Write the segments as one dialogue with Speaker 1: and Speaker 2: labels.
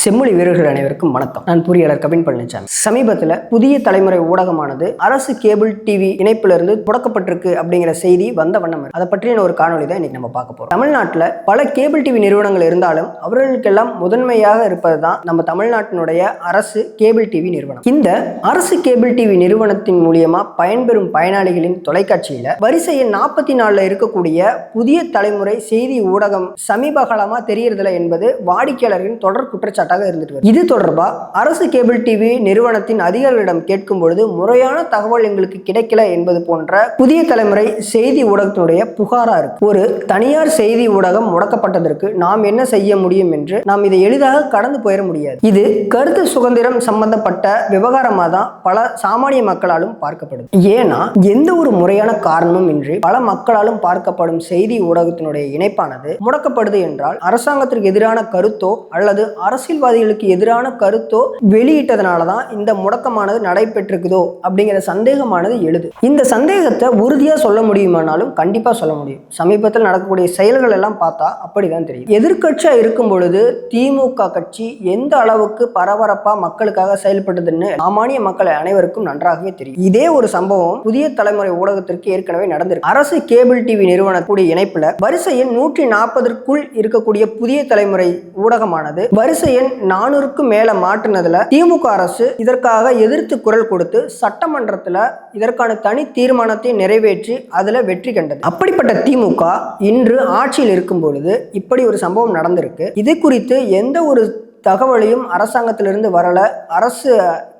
Speaker 1: செம்மொழி வீரர்கள் அனைவருக்கும் வணக்கம். நான் பொறியாளர் கவின் பழனிசாமி சமீபத்தில் புதிய தலைமுறை ஊடகமானது அரசு கேபிள் டிவி இணைப்பிலிருந்து தொடக்கப்பட்டிருக்கு அப்படிங்கிற செய்தி வந்த வண்ணம் அதை பற்றின ஒரு காணொளி தான் இன்னைக்கு நம்ம பார்க்க போறோம். தமிழ்நாட்டில் பல கேபிள் டிவி நிறுவனங்கள் இருந்தாலும் அவர்களுக்கெல்லாம் முதன்மையாக இருப்பது தான் நம்ம தமிழ்நாட்டினுடைய அரசு கேபிள் டிவி நிறுவனம். இந்த அரசு கேபிள் டிவி நிறுவனத்தின் மூலியமா பயன்பெறும் பயனாளிகளின் தொலைக்காட்சியில வரிசை நாற்பத்தி நாலுல இருக்கக்கூடிய புதிய தலைமுறை செய்தி ஊடகம் சமீப காலமாக தெரியறதில்லை என்பது வாடிக்கையாளர்களின் தொடர் குற்றச்சாட்டு எடுத்துக்காட்டாக இருந்துட்டு வருது. இது தொடர்பாக அரசு கேபிள் டிவி நிறுவனத்தின் அதிகாரிகளிடம் கேட்கும் பொழுது முறையான தகவல் எங்களுக்கு கிடைக்கல என்பது போன்ற புதிய தலைமுறை செய்தி ஊடகத்தினுடைய புகாரா இருக்கு. ஒரு தனியார் செய்தி ஊடகம் முடக்கப்பட்டதற்கு நாம் என்ன செய்ய முடியும் என்று நாம் இதை எளிதாக கடந்து போயிட முடியாது. இது கருத்து சுதந்திரம் சம்பந்தப்பட்ட விவகாரமாக தான் பல சாமானிய மக்களாலும் பார்க்கப்படுது. ஏன்னா எந்த ஒரு முறையான காரணமும் இன்றி பல மக்களாலும் பார்க்கப்படும் செய்தி ஊடகத்தினுடைய இணைப்பானது முடக்கப்படுது என்றால் அரசாங்கத்திற்கு எதிரான கருத்தோ அல்லது அரசியல் அரசியல்வாதிகளுக்கு எதிரான கருத்தோ வெளியிட்டதனால தான் இந்த முடக்கமானது நடைபெற்றிருக்குதோ அப்படிங்கிற சந்தேகமானது எழுது. இந்த சந்தேகத்தை உறுதியா சொல்ல முடியுமானாலும் கண்டிப்பா சொல்ல முடியும். சமீபத்தில் நடக்கக்கூடிய செயல்கள் எல்லாம் பார்த்தா அப்படிதான் தெரியும். எதிர்கட்சியாக இருக்கும் பொழுது திமுக கட்சி எந்த அளவுக்கு பரபரப்பாக மக்களுக்காக செயல்பட்டதுன்னு சாமானிய மக்கள் அனைவருக்கும் நன்றாகவே தெரியும். இதே ஒரு சம்பவம் புதிய தலைமுறை ஊடகத்திற்கு ஏற்கனவே நடந்திருக்கு. அரசு கேபிள் டிவி நிறுவனக்கூடிய இணைப்பில் வரிசை எண் நூற்றி நாற்பதற்குள் இருக்கக்கூடிய புதிய தலைமுறை ஊடகமானது வரிசை எண் நானூறுக்கும் மேல மாற்றினதில் திமுக அரசு இதற்காக எதிர்த்து குரல் கொடுத்து சட்டமன்றத்துல இதற்கான தனி தீர்மானத்தை நிறைவேற்றி அதுல வெற்றி கண்டது. அப்படிப்பட்ட திமுக இன்று ஆட்சியில் இருக்கும் பொழுது இப்படி ஒரு சம்பவம் நடந்திருக்கு. இது குறித்து எந்த ஒரு தகவலையும் அரசாங்கத்திலிருந்து வரல. அரசு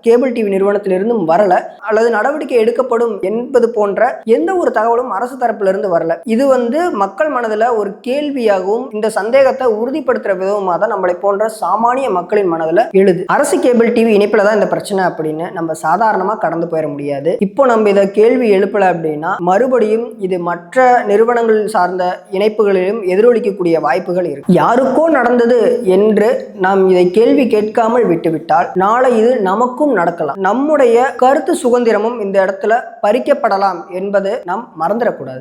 Speaker 1: கேபிள் டிவி நிறுவனத்திலிருந்தும் வரல அல்லது நடவடிக்கை எடுக்கப்படும் என்பது போன்ற எந்த ஒரு தகவலும் அரசு தரப்பிலிருந்து வரல. இது வந்து மக்கள் மனதில் ஒரு கேள்வியாகவும் இந்த சந்தேகத்தை உறுதிப்படுத்துற விதமாக தான் நம்மளை போன்ற சாமானிய மக்களின் மனதில் எழுது. அரசு கேபிள் டிவி இணைப்பில் தான் இந்த பிரச்சனை அப்படின்னு நம்ம சாதாரணமாக கடந்து போயிட முடியாது. இப்போ நம்ம இதை கேள்வி எழுப்பல அப்படின்னா மறுபடியும் இது மற்ற நிறுவனங்கள் சார்ந்த இணைப்புகளிலும் எதிரொலிக்கக்கூடிய வாய்ப்புகள் இருக்கு. யாருக்கோ நடந்தது என்று நாம் இதை கேள்வி கேட்காமல் விட்டுவிட்டால் நாளை இது நமக்கும் நடக்கலாம். நம்முடைய கருத்து சுதந்திரமும் இந்த இடத்துல பறிக்கப்படலாம் என்பது நாம் மறந்துடக்கூடாது.